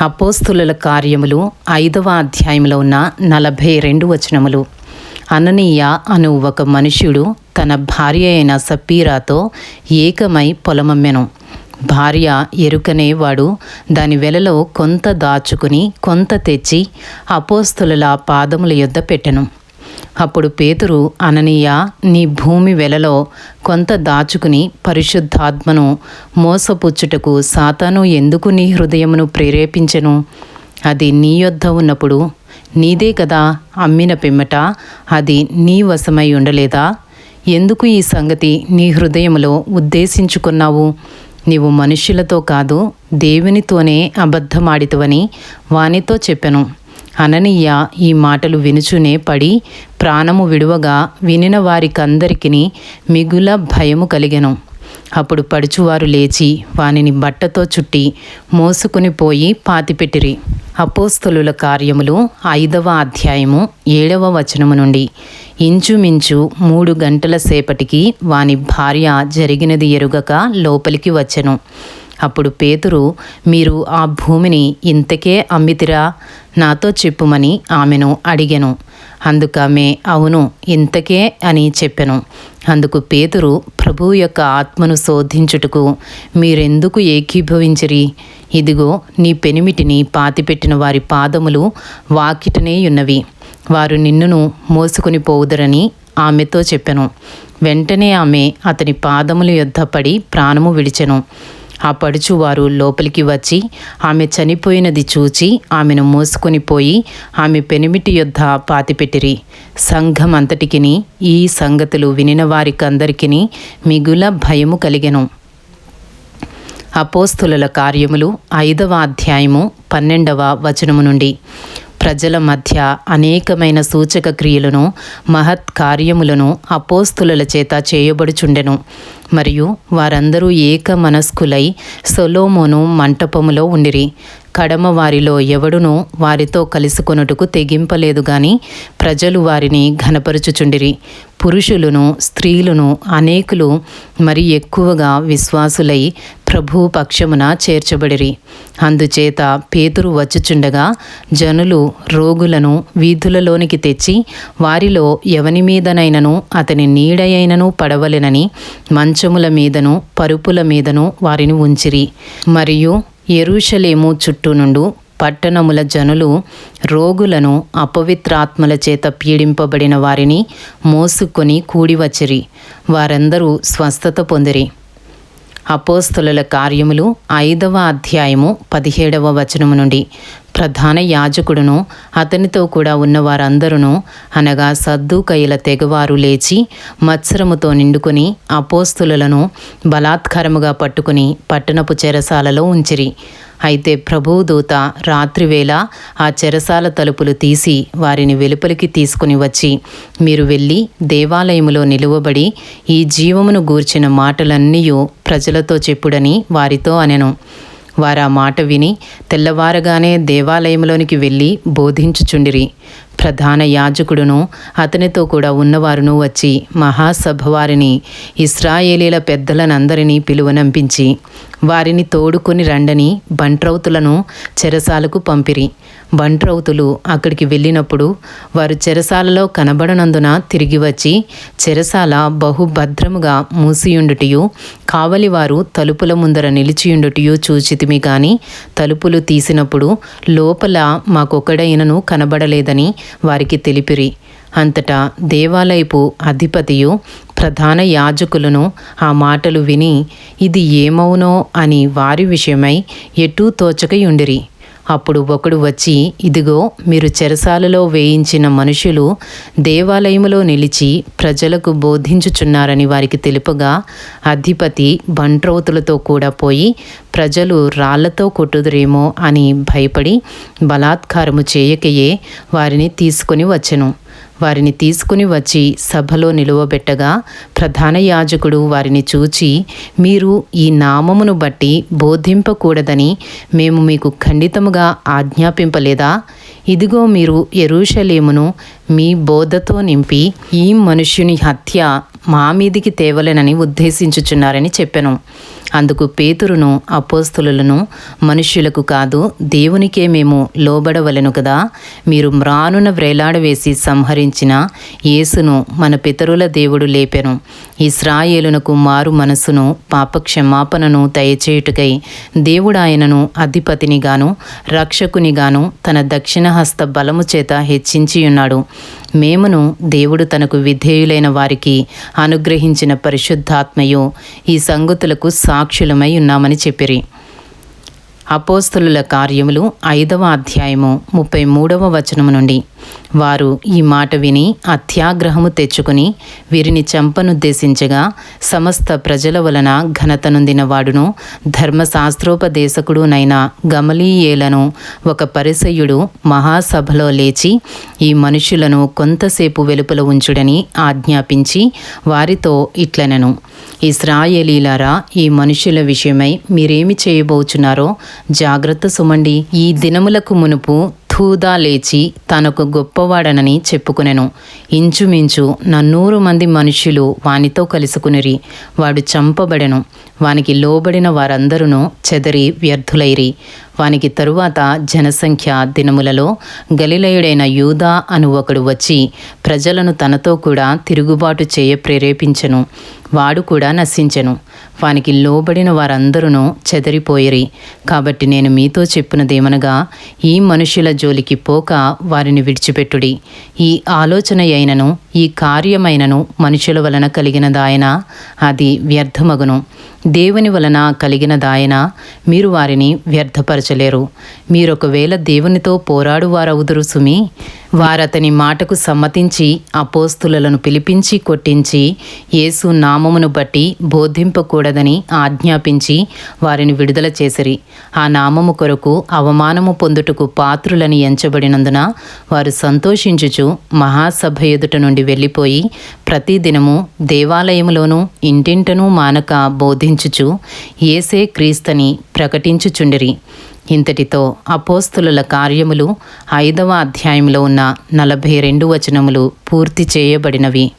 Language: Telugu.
అపోస్తుల కార్యములు ఐదవ అధ్యాయంలో ఉన్న నలభై రెండు వచనములు. అననీయ అను ఒక మనుష్యుడు తన భార్య అయిన సపీరాతో ఏకమై పొలమమ్మెను. భార్య ఎరుకనే వాడు దాని వెలలో కొంత దాచుకుని కొంత తెచ్చి అపోస్తుల పాదముల యొద్ద పెట్టెను. అప్పుడు పేతురు అననీయ నీ భూమి వెలలో కొంత దాచుకుని పరిశుద్ధాత్మను మోసపుచ్చుటకు సాతాను ఎందుకు నీ హృదయమును ప్రేరేపించెను? అది నీ యొద్ద ఉన్నప్పుడు నీదే కదా అమ్మిన పిమ్మట అది నీ వశమై ఉండలేదా? ఎందుకు ఈ సంగతి నీ హృదయములో ఉద్దేశించుకున్నావు? నీవు మనుష్యులతో కాదు దేవునితోనే అబద్ధమాడితవని వానితో చెప్పెను. అననీయ ఈ మాటలు వినుచునే పడి ప్రాణము విడువగా వినిన వారికందరికిని మిగుల భయము కలిగెను. అప్పుడు పడుచువారు లేచి వానిని బట్టతో చుట్టి మోసుకుని పోయి పాతిపెట్టిరి. అపోస్తులుల కార్యములు ఐదవ అధ్యాయము ఏడవ వచనము నుండి. ఇంచుమించు మూడు గంటల సేపటికి వాని భార్య జరిగినది ఎరుగక లోపలికి వచ్చెను. అప్పుడు పేతురు మీరు ఆ భూమిని ఇంతకే అమ్మితిరా? నాతో చెప్పుమని ఆమెను అడిగెను. అందుకామె అవును ఇంతకే అని చెప్పెను. అందుకు పేతురు ప్రభు యొక్క ఆత్మను శోధించుటకు మీరెందుకు ఏకీభవించిరి? ఇదిగో నీ పెనిమిటిని పాతిపెట్టిన వారి పాదములు వాకిటనే ఉన్నవి. వారు నిన్నును మోసుకుని పోవుదరని ఆమెతో చెప్పెను. వెంటనే ఆమె అతని పాదముల యొద్ద పడి ప్రాణము విడిచెను. ఆ పడుచువారు లోపలికి వచ్చి ఆమె చనిపోయినది చూచి ఆమెను మోసుకొని పోయి ఆమె పెనిమిటి యొద్ద పాతిపెట్టిరి. సంఘం అంతటికిని ఈ సంగతులు వినిన వారికందరికిని మిగుల భయము కలిగెను. అపోస్తుల కార్యములు ఐదవ అధ్యాయము పన్నెండవ వచనము నుండి. ప్రజల మధ్య అనేకమైన సూచక క్రియలను మహత్ కార్యములను అపోస్తుల చేత చేయబడుచుండెను. మరియు వారందరూ ఏక మనస్కులై సొలోమోను మంటపములో ఉండిరి. కడమ వారిలో ఎవడునూ వారితో కలుసుకొనుటకు తెగింపలేదు గాని ప్రజలు వారిని ఘనపరుచుచుండిరి. పురుషులను స్త్రీలను అనేకులు మరి ఎక్కువగా విశ్వాసులై ప్రభు పక్షమున చేర్చబడిరి. అందుచేత పేతురు వచ్చుచుండగా జనులు రోగులను వీధులలోనికి తెచ్చి వారిలో ఎవని మీదనైనను అతని నీడయైనను పడవలెనని మంచముల మీదను పరుపుల మీదను వారిని ఉంచిరి. మరియు ఎరుషలేము చుట్టూ నుండు పట్టణముల జనులు రోగులను అపవిత్రాత్మల చేత పీడింపబడిన వారిని మోసుకొని కూడివచ్చిరి. వారందరూ స్వస్థత పొందిరి. అపోస్తుల కార్యములు ఐదవ అధ్యాయము పదిహేడవ వచనము నుండి. ప్రధాన యాజకుడును అతనితో కూడా ఉన్న వారందరూ అనగా సద్దుకయ్యల తెగవారు లేచి మత్సరముతో నిండుకొని అపోస్తులను బలాత్కారముగా పట్టుకుని పట్టణపు చెరసాలలో ఉంచిరి. అయితే ప్రభువు దూత రాత్రివేళ ఆ చెరసాల తలుపులు తీసి వారిని వెలుపలికి తీసుకుని వచ్చి మీరు వెళ్ళి దేవాలయములో నిలువబడి ఈ జీవమును గూర్చిన మాటలన్నీ ప్రజలతో చెప్పుడని వారితో అనెను. వారా మాట విని తెల్లవారగానే దేవాలయంలోనికి వెళ్ళి బోధించుచుండిరి. ప్రధాన యాజకుడును అతనితో కూడా ఉన్నవారును వచ్చి మహాసభ వారిని ఇస్రాయేలీల పెద్దలనందరినీ పిలువనంపించి వారిని తోడుకొని రండని బంట్రౌతులను చెరసాలకు పంపిరి. బంట్రౌతులు అక్కడికి వెళ్ళినప్పుడు వారు చెరసాలలో కనబడనందున తిరిగి వచ్చి చెరసాల బహుభద్రముగా మూసియుండుటయు కావలివారు తలుపుల ముందర నిలిచియుండుటయు చూచితిమి గాని తలుపులు తీసినప్పుడు లోపల మాకొకడైనను కనబడలేదని వారికి తెలిపిరి. అంతటా దేవాలయపు అధిపతియు ప్రధాన యాజకులను ఆ మాటలు విని ఇది ఏమవునో అని వారి విషయమై ఎటూ తోచకయుండిరి. అప్పుడు ఒకడు వచ్చి ఇదిగో మీరు చెరసాలలో వేయించిన మనుషులు దేవాలయములో నిలిచి ప్రజలకు బోధించుచున్నారని వారికి తెలుపగా అధిపతి బంట్రౌతులతో కూడా పోయి ప్రజలు రాళ్ళతో కొట్టుదురేమో? అని భయపడి బలాత్కారము చేయకయే వారిని తీసుకొని వచ్చెను. వారిని తీసుకుని వచ్చి సభలో నిలువబెట్టగా ప్రధాన యాజకుడు వారిని చూచి మీరు ఈ నామమును బట్టి బోధింపకూడదని మేము మీకు ఖండితముగా ఆజ్ఞాపింపలేదా? ఇదిగో మీరు ఎరుషలేమును మీ బోధతో నింపి ఈ మనుష్యుని హత్య మా మీదికి తేవలెనని ఉద్దేశించుచున్నారని చెప్పెను. అందుకు పేతురును అపోస్తులను మనుష్యులకు కాదు దేవునికే మేము లోబడవలెను కదా. మీరు మ్రానున వ్రేలాడవేసి సంహరించిన యేసును మన పితరుల దేవుడు లేపెను. ఇస్రాయేలునకు మారు మనస్సును పాపక్షమాపణను దయచేయుటకై దేవుడు ఆయనను అధిపతినిగాను రక్షకునిగాను తన దక్షిణ హస్త బలము చేత హెచ్చించియున్నాడు. మేమును దేవుడు తనకు విధేయులైన వారికి అనుగ్రహించిన పరిశుద్ధాత్మయు ఈ సంగతులకు సాక్షులమై ఉన్నామని చెప్పిరి. అపోస్తులుల కార్యములు ఐదవ అధ్యాయము ముప్పై మూడవ వచనము నుండి. వారు ఈ మాట విని అత్యాగ్రహము తెచ్చుకుని వీరిని చంపనుద్దేశించగా సమస్త ప్రజల వలన ఘనతనుందిన వాడును ధర్మశాస్త్రోపదేశకుడునైన గమలీయేలను ఒక పరిసయుడు మహాసభలో లేచి ఈ మనుషులను కొంతసేపు వెలుపల ఉంచుడని ఆజ్ఞాపించి వారితో ఇట్లనను ఇస్రాయేలీలారా ఈ మనుషుల విషయమై మీరేమి చేయబోచున్నారో జాగ్రత్త సుమండి. ఈ దినములకు మునుపు యహూదా లేచి తనకు గొప్పవాడనని చెప్పుకునెను. ఇంచుమించు నన్నూరు మంది మనుషులు వానితో కలుసుకునిరి. వాడు చంపబడెను. వానికి లోబడిన వారందరూ చెదరి వ్యర్థులైరి. వానికి తరువాత జనసంఖ్య దినములలో గలిలయుడైన యూదా అను ఒకడు వచ్చి ప్రజలను తనతో కూడా తిరుగుబాటు చేయ ప్రేరేపించెను. వాడు కూడా నశించెను. వానికి లోబడిన వారందరూ చెదరిపోయిరి. కాబట్టి నేను మీతో చెప్పినదేమనగా ఈ మనుషుల జోలికి పోక వారిని విడిచిపెట్టుడి. ఈ ఆలోచన అయినను ఈ కార్యమైనను మనుషుల వలన కలిగినదాయన అది వ్యర్థమగును. దేవుని వలన కలిగినదాయన మీరు వారిని వ్యర్థపరచలేరు మీరొకవేళ దేవునితో పోరాడువారవుదురు సుమి వారతని మాటకు సమ్మతించి అపోస్తులను పిలిపించి కొట్టించి యేసు నామమును బట్టి బోధింపకూడదని ఆజ్ఞాపించి వారిని విడుదల చేసిరి. ఆ నామము కొరకు అవమానము పొందుటకు పాత్రులని ఎంచబడినందున వారు సంతోషించుచు మహాసభ ఎదుట నుండి వెళ్ళిపోయి ప్రతిదినము దేవాలయములోనూ ఇంటింటనూ మానక బోధించుచు ఏసే క్రీస్తని ప్రకటించుచుండిరి. ఇంతటితో అపోస్తుల కార్యములు ఐదవ అధ్యాయంలో ఉన్న నలభై రెండు వచనములు పూర్తి చేయబడినవి.